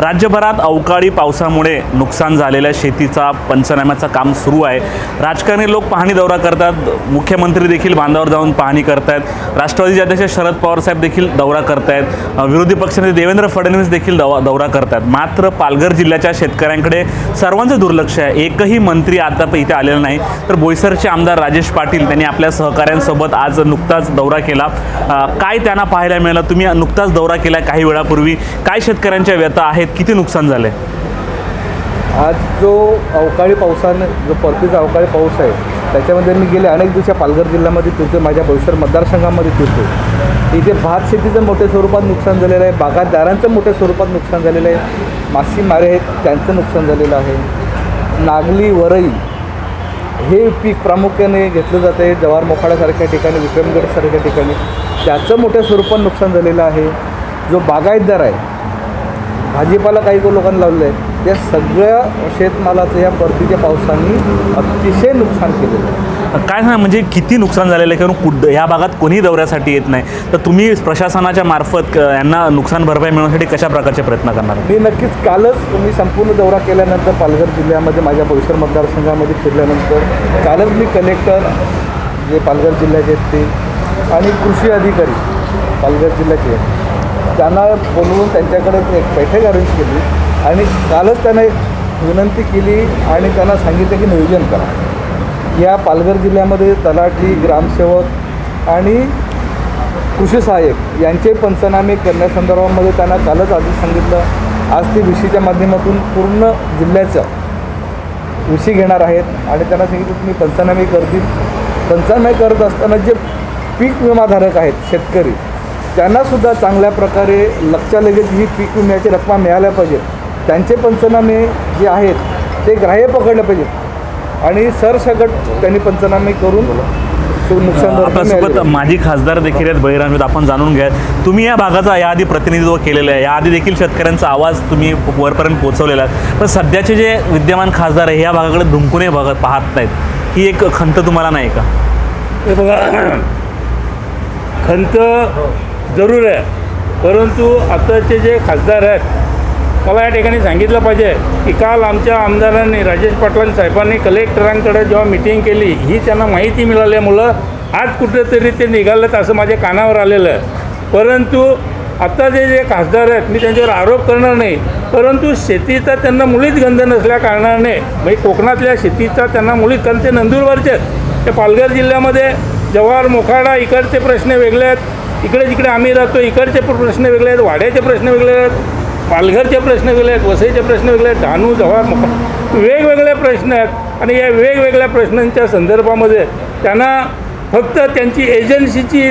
राज्यभरात अवकाळी पावसामुळे नुकसान झालेल्या शेतीचा पंचनाम्याचं काम सुरू आहे. राजकारणी लोक पाहणी दौरा करतात. मुख्यमंत्री देखील बांधावर जाऊन पाहणी करतायत. राष्ट्रवादीचे अध्यक्ष शरद पवार साहेब देखील दौरा करतायत. विरोधी पक्षनेते देवेंद्र फडणवीस देखील दौरा दौरा करतायत मात्र पालघर जिल्ह्याच्या शेतकऱ्यांकडे सर्वांचं दुर्लक्ष आहे. एकही मंत्री आता इथे आलेला नाही. तर बोईसरचे आमदार राजेश पाटील त्यांनी आपल्या सहकाऱ्यांसोबत आज नुकताच दौरा केला. काय त्यांना पाहायला मिळालं? तुम्ही नुकताच दौरा केला काही वेळापूर्वी. काय शेतकऱ्यांच्या व्यथा आहेत? किती नुकसान झालं आहे आज जो अवकाळी पावसानं जो परतीचा अवकाळी पाऊस आहे त्याच्यामध्ये मी गेले अनेक दिवसा पालघर जिल्ह्यामध्ये फिरतो माझ्या भविष्य मतदारसंघामध्ये फिरतो इथे भात शेतीचं मोठ्या स्वरूपात नुकसान झालेलं आहे बागायतदारांचं मोठ्या स्वरूपात नुकसान झालेलं आहे मासेमारे आहेत त्यांचं नुकसान झालेलं आहे. नागली वरई हे पीक प्रामुख्याने घेतलं जातं आहे जवार मोखाड्यासारख्या ठिकाणी विक्रमगडसारख्या ठिकाणी. त्याचं मोठ्या स्वरूपात नुकसान झालेलं आहे. जो बागायतदार आहे भाजीपाला काही लोकांना लावलं आहे. त्या सगळ्या शेतमालाचं या परतीच्या पावसाने अतिशय नुकसान केलेलं आहे. काय सांगा म्हणजे किती नुकसान झालेलं आहे? कारण कुड ह्या भागात कोणीही दौऱ्यासाठी येत नाही. तर तुम्ही प्रशासनाच्या मार्फत यांना नुकसान भरपाई मिळवण्यासाठी कशा प्रकारचे प्रयत्न करणार मी नक्कीच कालच मी संपूर्ण दौरा केल्यानंतर पालघर जिल्ह्यामध्ये माझ्या बोईसर मतदारसंघामध्ये फिरल्यानंतर कालच मी कलेक्टर जे पालघर जिल्ह्याचे आहेत ते आणि कृषी अधिकारी पालघर जिल्ह्याचे आहेत, त्यांना बोलवून त्यांच्याकडे एक बैठक अरेंज केली आणि कालच त्यांना एक विनंती केली आणि त्यांना सांगितलं की नियोजन करा. या पालघर जिल्ह्यामध्ये तलाठी ग्रामसेवक आणि कृषी सहाय्यक यांचे पंचनामे करण्यासंदर्भामध्ये त्यांना कालच आधी सांगितलं. आज ते विशीच्या माध्यमातून पूर्ण जिल्ह्याचं विषय घेणार आहेत आणि त्यांना सांगितलं तुम्ही पंचनामे करतील. पंचनामे करत असताना जे पीक विमाधारक आहेत शेतकरी त्यांनासुद्धा चांगल्या प्रकारे लक्षालगेच ही पीक विम्याची रक्कम मिळाल्या पाहिजेत त्यांचे पंचनामे जे आहेत ते ग्राह्य पकडले पाहिजेत आणि सरसकट त्यांनी पंचनामे करून आपल्यासोबत पाहिजे. माजी खासदार देखील आहेत बळीराम आपण जाणून घ्या तुम्ही या भागाचा याआधी प्रतिनिधित्व केलेलं आहे. याआधी देखील शेतकऱ्यांचा आवाज तुम्ही वरपर्यंत पोहोचवलेला आहे. पण सध्याचे जे विद्यमान खासदार आहे या भागाकडे धुमकुने बघत पाहत नाहीत. ही एक खंत तुम्हाला नाही का? हे बघा खंत जरूर आहे. परंतु आताचे जे खासदार आहेत मला या ठिकाणी सांगितलं पाहिजे की काल आमच्या आमदारांनी राजेश पाटलां साहेबांनी कलेक्टरांकडे जेव्हा मिटिंग केली ही त्यांना माहिती मिळाल्यामुळं आज कुठेतरी ते निघालेत असं माझ्या कानावर आलेलं आहे. परंतु आता जे जे खासदार आहेत मी त्यांच्यावर आरोप करणार नाही. परंतु शेतीचा त्यांना मुळीच गंध नसल्या कारणाने म्हणजे कोकणातल्या शेतीचा त्यांना मुळीच कारण ते नंदुरबारचे आहेत. ते पालघर जिल्ह्यामध्ये जव्हार मोखाडा इकडचे प्रश्न वेगळे आहेत. इकडे जिकडे आम्ही राहतो इकडचे प्रश्न वेगळे आहेत वाड्याचे प्रश्न वेगळे आहेत पालघरचे प्रश्न वेगळे आहेत वसईचे प्रश्न वेगळे आहेत डहाणू जव्हार वेगवेगळे प्रश्न आहेत. आणि या वेगवेगळ्या प्रश्नांच्या संदर्भामध्ये त्यांना फक्त त्यांची एजन्सीची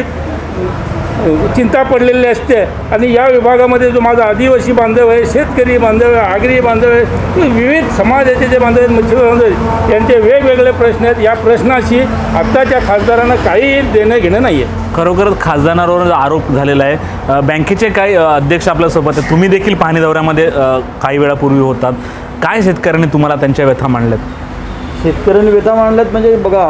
चिंता पडलेली असते. आणि या विभागामध्ये जो माझा आदिवासी बांधव आहे शेतकरी बांधव आहे आगरी बांधव आहे हे विविध समाजाचे जे बांधव आहेत मच्छी बांधव आहेत यांचे वेगवेगळे प्रश्न आहेत. या प्रश्नाशी आत्ताच्या खासदारांना काही देणं घेणं नाही आहे खरोखरच खासदारांवर आरोप झालेला आहे. बँकेचे काही अध्यक्ष आपल्यासोबत आहेत. तुम्ही देखील पाहणी दौऱ्यामध्ये काही वेळापूर्वी होतात. काय शेतकऱ्यांनी तुम्हाला त्यांच्या व्यथा मांडल्यात? शेतकऱ्यांनी व्यथा मांडल्यात म्हणजे बघा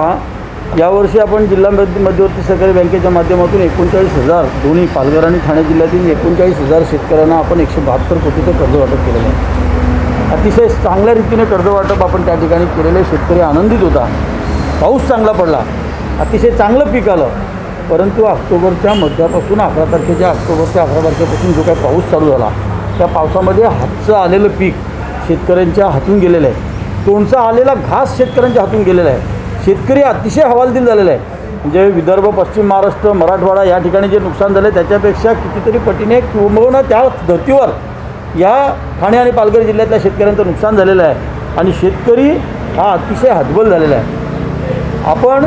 यावर्षी आपण जिल्हा मध्य मध्यवर्ती सहकारी बँकेच्या माध्यमातून एकोणचाळीस हजार दोन्ही पालघर आणि ठाणे जिल्ह्यातील एकोणचाळीस हजार शेतकऱ्यांना आपण एकशे बहात्तर कोटीचं कर्ज वाटप केलेलं आहे. अतिशय चांगल्या रीतीने कर्ज वाटप आपण त्या ठिकाणी केलेलं आहे. शेतकरी आनंदित होता. पाऊस चांगला पडला. अतिशय चांगलं पीक आलं. परंतु ऑक्टोबरच्या मध्यापासून अकरा तारखेच्या ऑक्टोबरच्या अकरा तारखेपासून जो काही पाऊस चालू झाला त्या पावसामध्ये हातचं आलेलं पीक शेतकऱ्यांच्या हातून गेलेलं आहे. तोंडचा आलेला घास शेतकऱ्यांच्या हातून गेलेला आहे. शेतकरी अतिशय हवालदिल झालेला आहे म्हणजे विदर्भ पश्चिम महाराष्ट्र मराठवाडा या ठिकाणी जे नुकसान झालं त्याच्यापेक्षा कितीतरी पटीने किंबहुना त्या धर्तीवर या ठाणे आणि पालघर जिल्ह्यातल्या शेतकऱ्यांचं नुकसान झालेलं आहे. आणि शेतकरी हा अतिशय हतबल झालेला आहे. आपण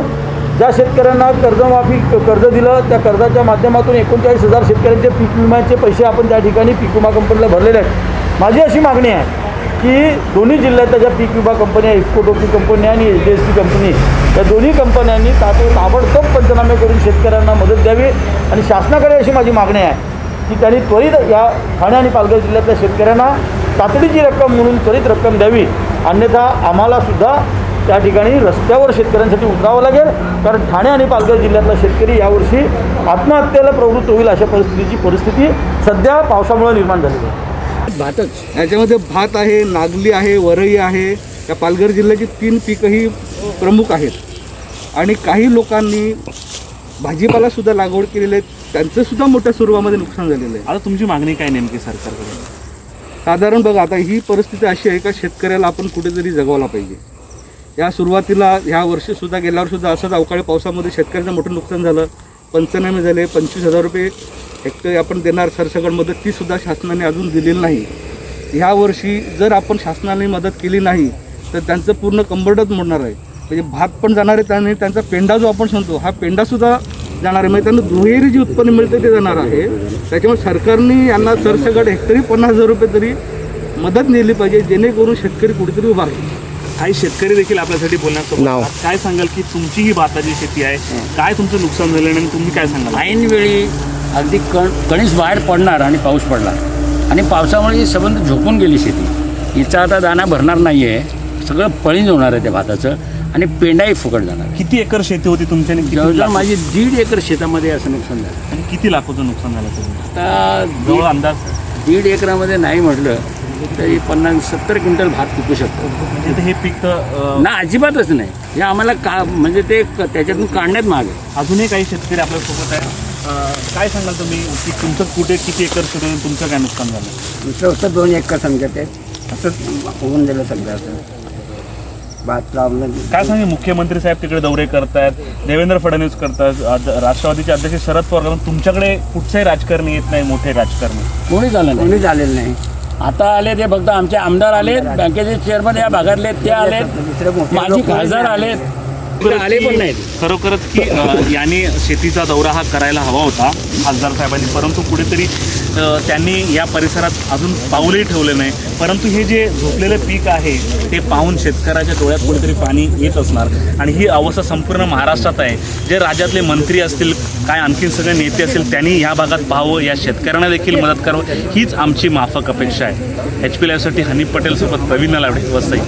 ज्या शेतकऱ्यांना कर्जमाफी कर्ज दिलं त्या कर्जाच्या माध्यमातून एकोणचाळीस हजार शेतकऱ्यांचे पीक विम्याचे पैसे आपण त्या ठिकाणी पीक विमा कंपनीला भरलेले आहेत. माझी अशी मागणी आहे की दोन्ही जिल्ह्यातल्या ज्या पीक विमा कंपन्या इस्कोटोकी कंपनी आणि H D S C company या दोन्ही कंपन्यांनी तातो ताबडतोब पंचनामे करून शेतकऱ्यांना मदत द्यावी आणि शासनाकडे अशी माझी मागणी आहे की त्यांनी त्वरित या ठाणे आणि पालघर जिल्ह्यातल्या शेतकऱ्यांना तातडीची रक्कम म्हणून त्वरित रक्कम द्यावी. अन्यथा आम्हालासुद्धा त्या ठिकाणी रस्त्यावर शेतकऱ्यांसाठी उतरावं लागेल. कारण ठाणे आणि पालघर जिल्ह्यातला शेतकरी यावर्षी आत्महत्येला प्रवृत्त होईल अशा परिस्थितीची परिस्थिती सध्या पावसामुळे निर्माण झालेली आहे. भातच. याच्यामध्ये भात आहे नागली आहे वरई आहे. या पालघर जिल्ह्याची तीन पिकं ही प्रमुख आहेत. आणि काही लोकांनी भाजीपाला सुद्धा लागवड केलेले आहेत त्यांचं सुद्धा मोठ्या स्वरूपामध्ये नुकसान झालेलं आहे. आता तुमची मागणी काय नेमकी सरकारकडे साधारण बघा आता ही परिस्थिती अशी आहे का शेतकऱ्याला आपण कुठेतरी जगवायला पाहिजे. या सुरुवातीला ह्या वर्षीसुद्धा गेल्या वर्षीसुद्धा असंच अवकाळी पावसामध्ये शेतकऱ्याचं मोठं नुकसान झालं. पंचनामे झाले पंचवीस हजार रुपये हेक्टरी आपण देणार सरसकट मदत तीसुद्धा शासनाने अजून दिलेली नाही. ह्या वर्षी जर आपण शासनाने मदत केली नाही तर त्यांचं पूर्ण कंबरडच मोडणार आहे. म्हणजे भात पण जाणार आहे त्याने त्यांचा पेंडा जो आपण सांगतो हा पेंडासुद्धा जाणार आहे. म्हणजे त्यांना दुहेरी जे उत्पन्न मिळते ते जाणार आहे. त्याच्यामुळे सरकारने यांना सरसकट हेक्टरी पन्नास हजार रुपये तरी मदत नेली पाहिजे जेणेकरून शेतकरी कुठेतरी उभा राहील. काही शेतकरी देखील आपल्यासाठी बोलण्यासोबत नाव. आहेत. काय सांगाल की तुमची ही भाताची शेती आहे? काय तुमचं नुकसान झालं आणि तुम्ही काय सांगाल? ऐनवेळी अगदी कण कणीस बाहेर पडणार आणि पाऊस पडला आणि पावसामुळे ही संबंध झोपून गेली शेती. हिचा आता दाना भरणार नाही आहे सगळं पळीन होणार आहे त्या भाताचं आणि पेंडाही फुकट जाणार किती एकर शेती होती तुमच्या आणि किती जवळजवळ लाखो- माझी दीड एकर शेतामध्ये असं नुकसान झालं. आणि किती लाखोचं नुकसान झालं? तुम्ही आता जवळ दीड- अंदाज? दीड एकरामध्ये नाही म्हटलं तरी पन्नास सत्तर क्विंटल भात पिकू शकतो. म्हणजे ते हे पीक तर ना अजिबातच नाही. हे आम्हाला का म्हणजे ते क- त्याच्यातून काढण्यात मागे अजूनही काही शेतकरी आपल्यासोबत आहे अं, काय सांगाल तुम्ही? की तुमचं कुठे किती एकर शेती आहे, तुमचं काय नुकसान झालं? आमचं होतं दोन एकर समजा ते असंच? होऊन दिलं समजा असं भात लावलं. काय सांगे मुख्यमंत्री साहेब तिकडे दौरे करतायत. देवेंद्र फडणवीस करतात अद- राष्ट्रवादीचे अध्यक्ष शरद पवार करतात. तुमच्याकडे कुठचंही राजकारणी येत नाही मोठे राजकारणी. कोणी झालं नाही? कोणी झालेलं नाही. आता आले ते फक्त आमचे आमदार आलेत बँकेचे चेअरमन या भागातले ते आलेत. लोक खासदार आलेत. आले पण नाहीत. खरोखरच की याने शेतीचा दौरा हा करायला हवा होता खासदार साहेबांनी. परंतु कुठेतरी त्यांनी या परिसरात अजून पाऊलही ठेवले नाही. परंतु हे जे झोपलेलं पीक आहे ते पाहून शेतकऱ्याच्या डोळ्यात कुठेतरी पाणी येत असणार. आणि ही अवस्था संपूर्ण महाराष्ट्रात आहे. जे राज्यातले मंत्री असतील काय आणखीन सगळे नेते असतील त्यांनी या भागात पाहावं या शेतकऱ्यांना देखील मदत करावं हीच आमची माफक अपेक्षा आहे. एच पी लाईव्हसाठी हनीफ पटेलसोबत प्रवीण लावडे वसई.